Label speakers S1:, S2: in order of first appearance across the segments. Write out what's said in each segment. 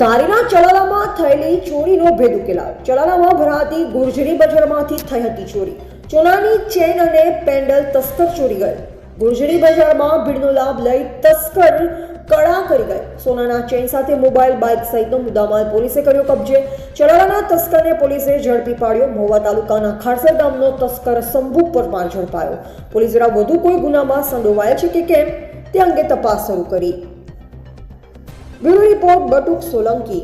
S1: ધારીના ચલાલામાં થયેલી ચોરીનો ભેદ ઉકેલાયો. ચલાલામાં ભરાતી ગુર્જરી બજારમાંથી થઈ હતી ચોરી. ચોનાની ચેન અને પેન્ડલ તસ્કર ચોરી ગયો. ગુર્જરી બજારમાં ભીડનો લાભ લઈ તસ્કર કડા કરી ગઈ સોનાના ચેન સાથે મોબાઈલ, બાઇક સહિતનો મુદ્દામાલ પોલીસે કર્યો કબજે. ચલાલાના તસ્કરને પોલીસે ઝડપી પાડ્યો. મહુવા તાલુકાના ખારસર ગામનો તસ્કર શંભુ પરમાર ઝડપાયો. પોલીસ દ્વારા વધુ કોઈ ગુનામાં સંડોવાયા છે કે કેમ? તે અંગે તપાસ શરૂ કરી. બ્યુરો રિપોર્ટ બટુક સોલંકી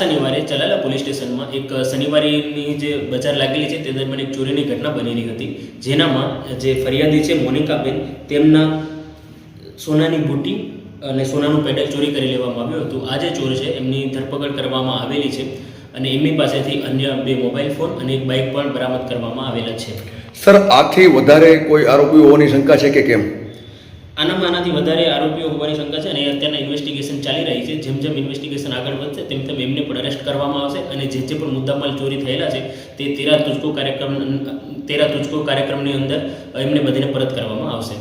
S2: શનિવારે ચલાલા પોલીસ સ્ટેશનમાં એક શનિવારેની જે બજાર લાગેલી છે તે દરમિયાન એક ચોરીની ઘટના બનેલી હતી. જેનામાં જે ફરિયાદી છે મોનિકાબેન, તેમના સોનાની બુટી અને સોનાનું પેડલ ચોરી કરી લેવામાં આવ્યું હતું. આ જે ચોર છે, એમની ધરપકડ કરવામાં આવેલી છે અને એમની પાસેથી અન્ય બે મોબાઈલ ફોન અને એક બાઇક પણ બરામદ કરવામાં આવેલા છે.
S3: સર, આથી વધારે કોઈ આરોપીઓ હોવાની શંકા છે કે કેમ?
S2: આનામાં આનાથી વધારે આરોપીઓ હોવાની શંકા છે અને અત્યારના ઇન્વેસ્ટિગેશન ચાલી રહી છે. જેમ જેમ ઇન્વેસ્ટિગેશન આગળ વધશે, તેમ તેમ એમને પણ અરેસ્ટ કરવામાં આવશે અને જે જે પણ મુદ્દામાલ ચોરી થયેલા છે, તે તેરા તુજકો કાર્યક્રમ, તેરા તુજકો કાર્યક્રમની અંદર એમને બધીને પરત કરવામાં આવશે.